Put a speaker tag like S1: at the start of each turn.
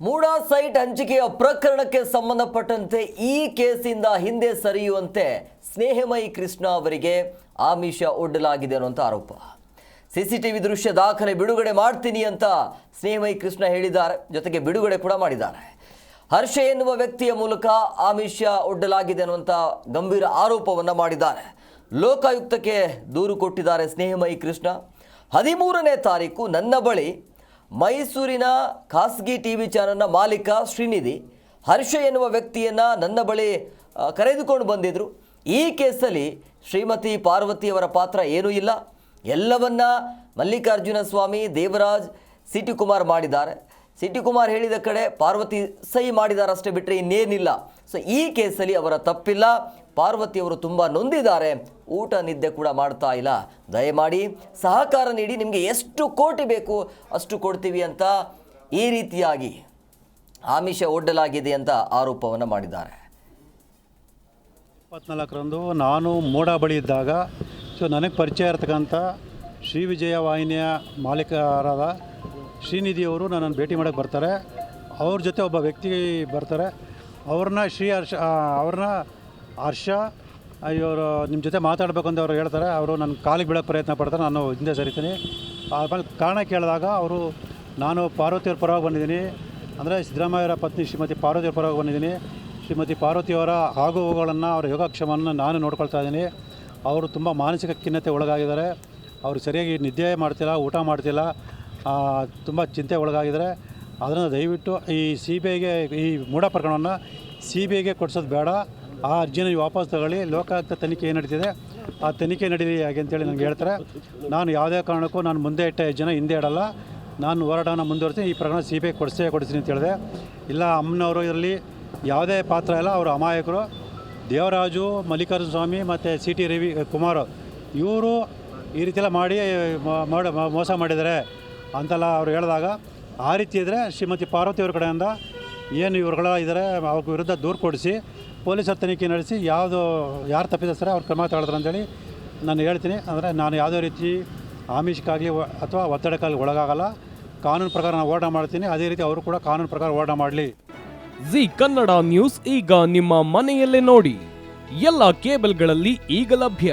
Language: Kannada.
S1: ಮೂಡಾ ಸೈಟ್ ಹಂಚಿಕೆಯ ಪ್ರಕರಣಕ್ಕೆ ಸಂಬಂಧಪಟ್ಟಂತೆ ಈ ಕೇಸಿಂದ ಹಿಂದೆ ಸರಿಯುವಂತೆ ಸ್ನೇಹಮಯಿ ಕೃಷ್ಣ ಅವರಿಗೆ ಆಮಿಷ ಒಡ್ಡಲಾಗಿದೆ ಅನ್ನುವಂಥ ಆರೋಪ. ಸಿಸಿಟಿವಿ ದೃಶ್ಯ ದಾಖಲೆ ಬಿಡುಗಡೆ ಮಾಡ್ತೀನಿ ಅಂತ ಸ್ನೇಹಮಯಿ ಕೃಷ್ಣ ಹೇಳಿದ್ದಾರೆ. ಜೊತೆಗೆ ಬಿಡುಗಡೆ ಕೂಡ ಮಾಡಿದ್ದಾರೆ. ಹರ್ಷ ಎನ್ನುವ ವ್ಯಕ್ತಿಯ ಮೂಲಕ ಆಮಿಷ ಒಡ್ಡಲಾಗಿದೆ ಅನ್ನುವಂಥ ಗಂಭೀರ ಆರೋಪವನ್ನು ಮಾಡಿದ್ದಾರೆ. ಲೋಕಾಯುಕ್ತಕ್ಕೆ ದೂರು ಕೊಟ್ಟಿದ್ದಾರೆ ಸ್ನೇಹಮಯಿ ಕೃಷ್ಣ. ಹದಿಮೂರನೇ ತಾರೀಕು ನನ್ನ ಬಳಿ ಮೈಸೂರಿನ ಖಾಸಗಿ ಟಿ ವಿ ಚಾನಲ್ನ ಮಾಲೀಕ ಶ್ರೀನಿಧಿ, ಹರ್ಷ ಎನ್ನುವ ವ್ಯಕ್ತಿಯನ್ನು ನನ್ನ ಬಳಿ ಕರೆದುಕೊಂಡು ಬಂದಿದ್ದರು ಈ ಕೇಸಲ್ಲಿ ಶ್ರೀಮತಿ ಪಾರ್ವತಿಯವರ ಪಾತ್ರ ಏನೂ ಇಲ್ಲ. ಎಲ್ಲವನ್ನ ಮಲ್ಲಿಕಾರ್ಜುನ ಸ್ವಾಮಿ ದೇವರಾಜ್ ಸಿ ಟಿ ಕುಮಾರ್ ಮಾಡಿದ್ದಾರೆ. ಸಿ ಟಿ ಕುಮಾರ್ ಹೇಳಿದ ಕಡೆ ಪಾರ್ವತಿ ಸಹಿ ಮಾಡಿದಾರಷ್ಟೇ ಬಿಟ್ಟರೆ ಇನ್ನೇನಿಲ್ಲ. ಸೊ ಈ ಕೇಸಲ್ಲಿ ಅವರ ತಪ್ಪಿಲ್ಲ. ಪಾರ್ವತಿಯವರು ತುಂಬ ನೊಂದಿದ್ದಾರೆ. ಊಟ ನಿದ್ದೆ ಕೂಡ ಮಾಡ್ತಾ ಇಲ್ಲ. ದಯಮಾಡಿ ಸಹಕಾರ ನೀಡಿ, ನಿಮಗೆ ಎಷ್ಟು ಕೋಟಿ ಬೇಕು ಅಷ್ಟು ಕೊಡ್ತೀವಿ ಅಂತ ಈ ರೀತಿಯಾಗಿ ಆಮಿಷ ಒಡ್ಡಲಾಗಿದೆ ಅಂತ ಆರೋಪವನ್ನು ಮಾಡಿದ್ದಾರೆ.
S2: ಇಪ್ಪತ್ನಾಲ್ಕರಂದು ನಾನು ಮೋಡ ಬಳಿ ಇದ್ದಾಗ, ಸೊ ನನಗೆ ಪರಿಚಯ ಇರತಕ್ಕಂಥ ಶ್ರೀ ವಿಜಯ ವಾಹಿನಿಯ ಮಾಲೀಕರಾದ ಶ್ರೀನಿಧಿಯವರು ನನ್ನನ್ನು ಭೇಟಿ ಮಾಡೋಕ್ಕೆ ಬರ್ತಾರೆ. ಅವ್ರ ಜೊತೆ ಒಬ್ಬ ವ್ಯಕ್ತಿ ಬರ್ತಾರೆ. ಅವ್ರನ್ನ ಶ್ರೀ ಹರ್ಷ ಅವ್ರನ್ನ ಹರ್ಷ, ಇವರು ನಿಮ್ಮ ಜೊತೆ ಮಾತಾಡಬೇಕು ಅಂತ ಅವರು ಹೇಳ್ತಾರೆ. ಅವರು ನನ್ನ ಕಾಲಿಗೆ ಬೀಳೋಕ್ಕೆ ಪ್ರಯತ್ನ ಪಡ್ತಾರೆ. ನಾನು ಹಿಂದೆ ಸರಿತೀನಿ. ಆಮೇಲೆ ಕಾರಣ ಕೇಳಿದಾಗ ಅವರು, ನಾನು ಪಾರ್ವತಿಯವ್ರ ಪರವಾಗಿ ಬಂದಿದ್ದೀನಿ. ಅಂದರೆ ಸಿದ್ದರಾಮಯ್ಯವರ ಪತ್ನಿ ಶ್ರೀಮತಿ ಪಾರ್ವತಿಯವ್ರ ಪರವಾಗಿ ಬಂದಿದ್ದೀನಿ. ಶ್ರೀಮತಿ ಪಾರ್ವತಿಯವರ ಆಗು ಹೋಗುಗಳನ್ನು ಅವರ ಯೋಗಕ್ಷೇಮವನ್ನು ನಾನು ನೋಡ್ಕೊಳ್ತಾ ಇದ್ದೀನಿ. ಅವರು ತುಂಬ ಮಾನಸಿಕ ಖಿನ್ನತೆ ಒಳಗಾಗಿದ್ದಾರೆ. ಅವರು ಸರಿಯಾಗಿ ನಿದ್ದೆ ಮಾಡ್ತಿಲ್ಲ, ಊಟ ಮಾಡ್ತಿಲ್ಲ ತುಂಬ ಚಿಂತೆ ಒಳಗಾಗಿದ್ದಾರೆ. ಅದನ್ನು ದಯವಿಟ್ಟು ಈ ಸಿ ಬಿ ಐಗೆ ಈ ಮೂಢ ಪ್ರಕರಣವನ್ನು ಸಿ ಬಿ ಐಗೆ ಕೊಡಿಸೋದು ಬೇಡ. ಆ ಅರ್ಜಿನ ವಾಪಸ್ ತಗೊಳ್ಳಿ. ಲೋಕಾಯುಕ್ತ ತನಿಖೆ ಏನು ನಡೀತಿದೆ? ಆ ತನಿಖೆ ನಡೀಲಿ ಹಾಗೆ ಅಂತೇಳಿ ನನಗೆ ಹೇಳ್ತಾರೆ. ನಾನು ಯಾವುದೇ ಕಾರಣಕ್ಕೂ ನಾನು ಮುಂದೆ ಇಟ್ಟ ಜನ ಹಿಂದೆ ಇಡಲ್ಲ. ನಾನು ಹೋರಾಟವನ್ನು ಮುಂದುವರಿಸಿ ಈ ಪ್ರಕರಣ ಸಿ ಬಿ ಐ ಕೊಡಿಸೇ ಕೊಡಿಸ್ತೀನಿ ಅಂತ ಹೇಳಿದೆ. ಇಲ್ಲ, ಅಮ್ಮನವರು ಇದರಲ್ಲಿ ಯಾವುದೇ ಪಾತ್ರ ಇಲ್ಲ. ಅವರು ಅಮಾಯಕರು. ದೇವರಾಜು, ಮಲ್ಲಿಕಾರ್ಜುನ ಸ್ವಾಮಿ ಮತ್ತು ಸಿ ಟಿ ರವಿ ಕುಮಾರ್, ಇವರು ಈ ರೀತಿಯೆಲ್ಲ ಮಾಡಿ ಮಾಡ ಮೋಸ ಮಾಡಿದ್ದಾರೆ ಅಂತೆಲ್ಲ ಅವ್ರು ಹೇಳಿದಾಗ, ಆ ರೀತಿ ಇದ್ದರೆ ಶ್ರೀಮತಿ ಪಾರ್ವತಿ ಅವ್ರ ಕಡೆಯಿಂದ ಏನು ಇವ್ರುಗಳ ಇದ್ದಾರೆ, ಅವ್ರ ವಿರುದ್ಧ ದೂರು ಕೊಡಿಸಿ, ಪೊಲೀಸರ ತನಿಖೆ ನಡೆಸಿ, ಯಾವುದು, ಯಾರು ತಪ್ಪಿದ್ರೆ ಅವ್ರು ಕ್ರಮ ತಗೊಳ್ತಾರೆ ಅಂತೇಳಿ ನಾನು ಹೇಳ್ತೀನಿ. ಅಂದರೆ ನಾನು ಯಾವುದೇ ರೀತಿ ಆಮಿಷಕ್ಕಾಗಲಿ ಅಥವಾ ಒತ್ತಡಕ್ಕಾಗಲಿ ಒಳಗಾಗಲ್ಲ. ಕಾನೂನು ಪ್ರಕಾರ ನಾನು ಹೋರಾಟ ಮಾಡ್ತೀನಿ. ಅದೇ ರೀತಿ ಅವರು ಕೂಡ ಕಾನೂನು ಪ್ರಕಾರ ಹೋರಾಟ ಮಾಡಲಿ.
S3: ಜಿ ಕನ್ನಡ ನ್ಯೂಸ್ ಈಗ ನಿಮ್ಮ ಮನೆಯಲ್ಲೇ ನೋಡಿ. ಎಲ್ಲ ಕೇಬಲ್ಗಳಲ್ಲಿ ಈಗ ಲಭ್ಯ.